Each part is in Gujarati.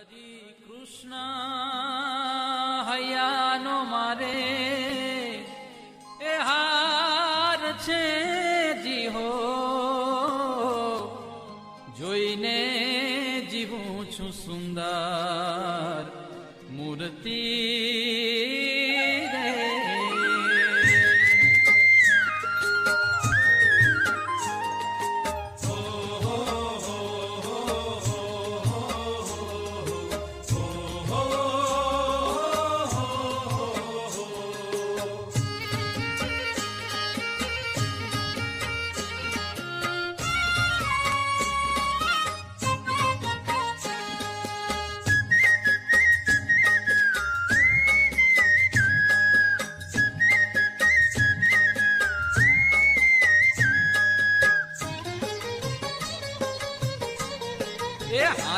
हरि कृष्णा।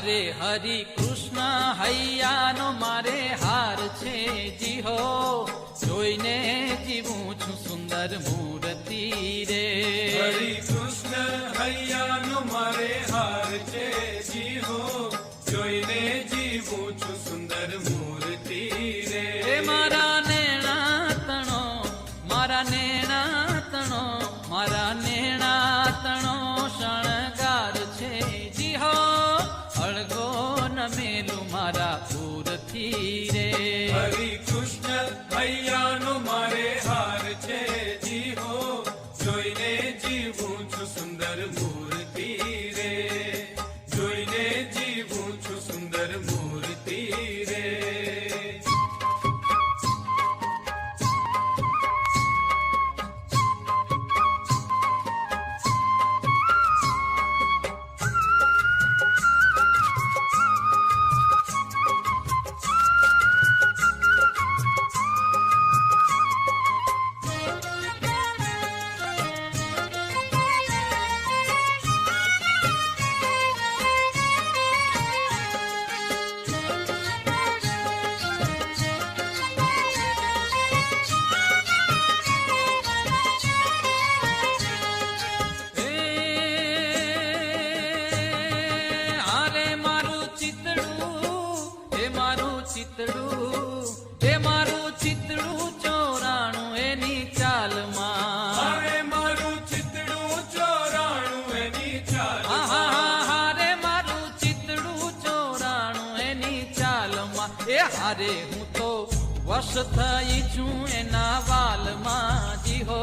હરે હરિ કૃષ્ણ હૈયાનો મારે હાર છે જીહો. જોઈને જીવું છું સુંદર મૂર્તિ રે. હરી ખુશ થઈ છું એના વાલમાં જીહો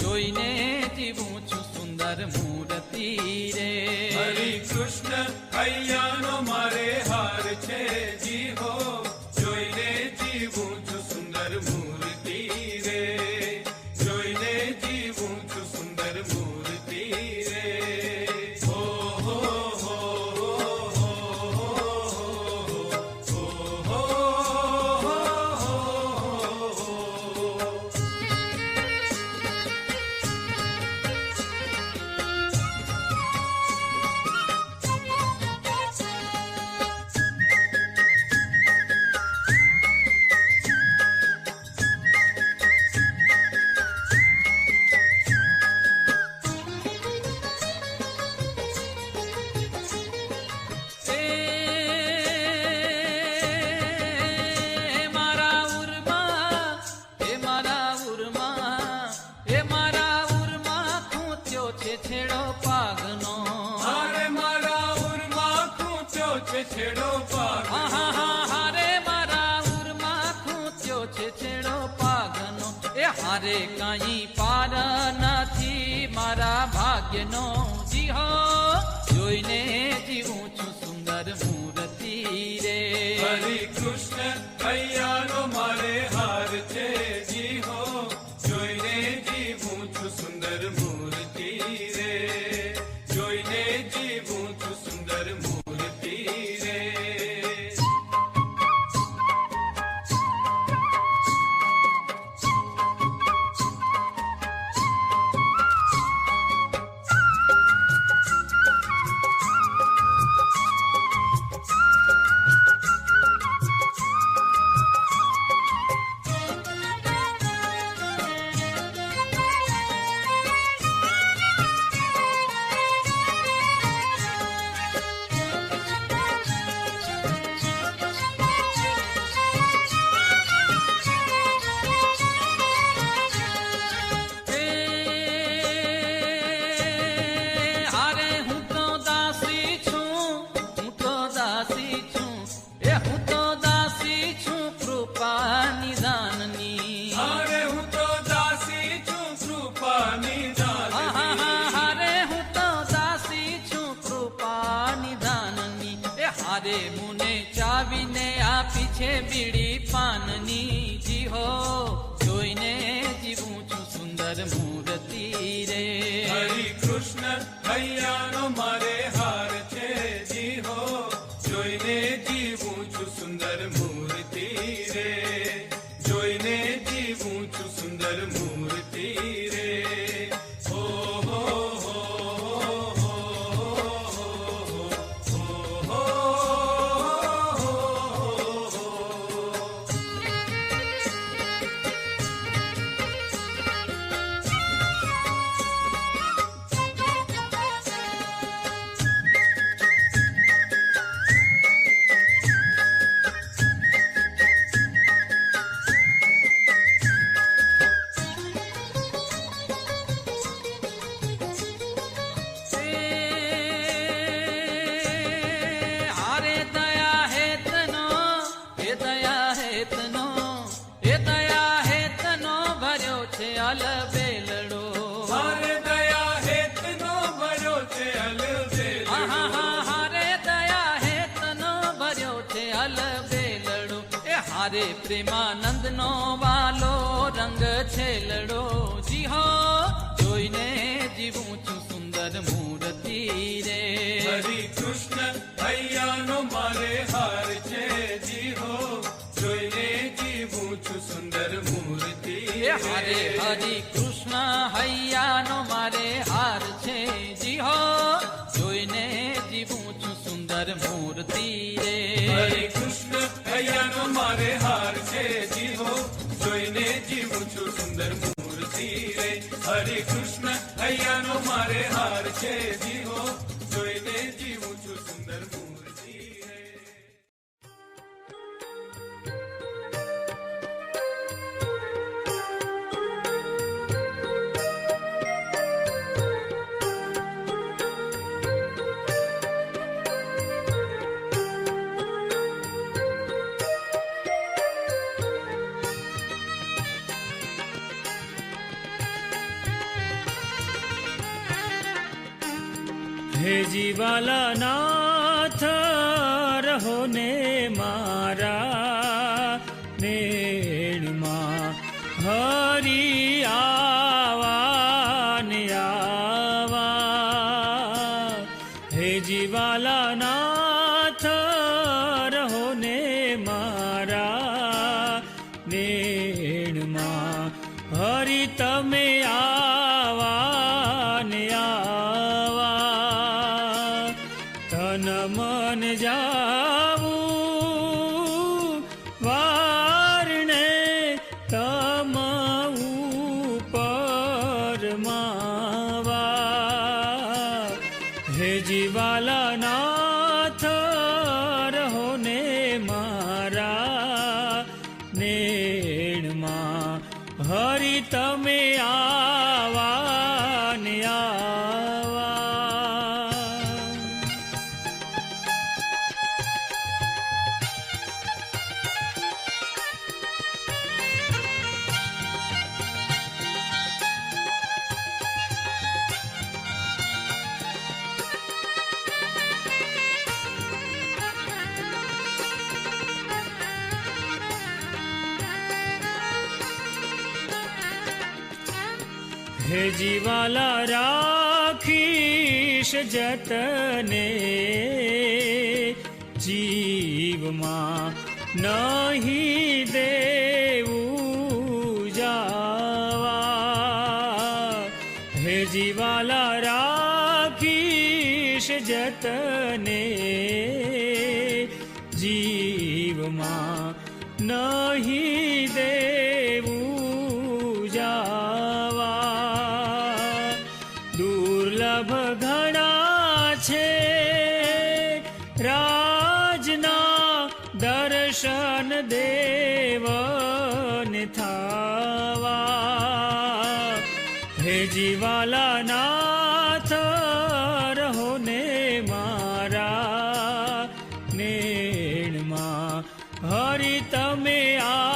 જોઈને જીવું છું સુંદર મૂર્તિ રે. હરે કૃષ્ણ કૈયાનો મારે હાર છે જીહો મારે કઈ પાર નથી, મારા ભાગ્યનો જીહો. જોઈને જીવું છું સુંદર મૂર્તિ રે. હરે કૃષ્ણ મારે હાર છે. મારે પ્રેમાનંદ નો વાલો રંગ છેલડો જી હો જોઈને જીવું છું સુંદર મૂર્તિ રે. કૃષ્ણ ભૈયાનો મારે હાર છે. જી હો જોઈને જીવું છું સુંદર મૂર્તિ હરે હરી કૃષ્ણ હૈયાનો મારે હાર છે. જી હો જોઈને જીવું છું સુંદર મૂર્તિ રે. સુંદર મૂર્તિ રે. હરે કૃષ્ણ હૈયાનો મારે હાર છે જીવો તમે આ જતને જીવમાં નહીં દે હે જીવાલા નાથ રહો ને મારા નેણમાં હરી તમે આ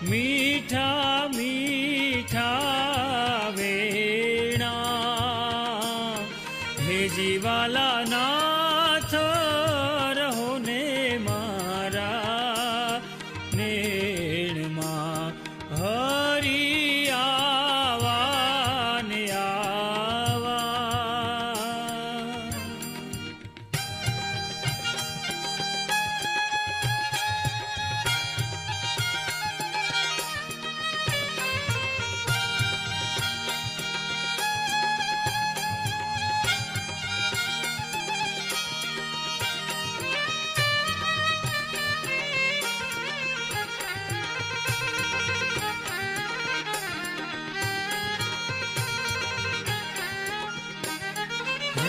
મીઠા મીઠા વેણા. ભેજીવાલા નાથ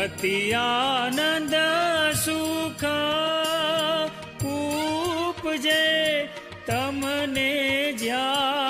અતિ આનંદ સુખ ઉપજે તમને જ્યારે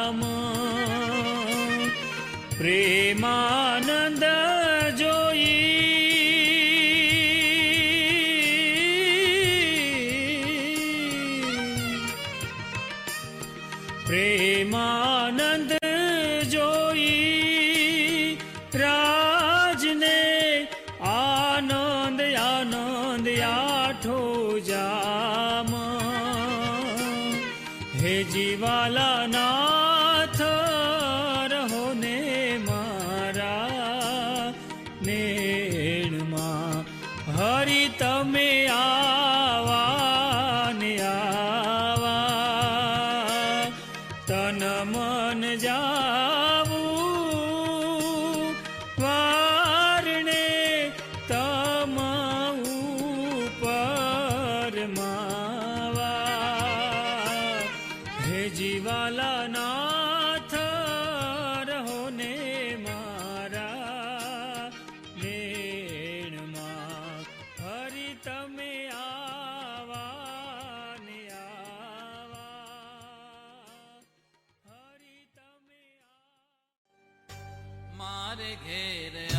મારે ઘેર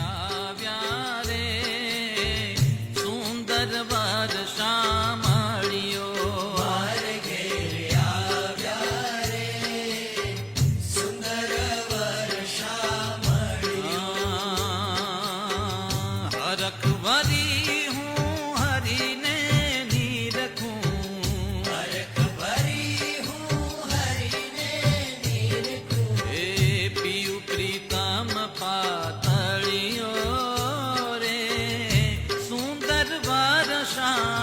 আশা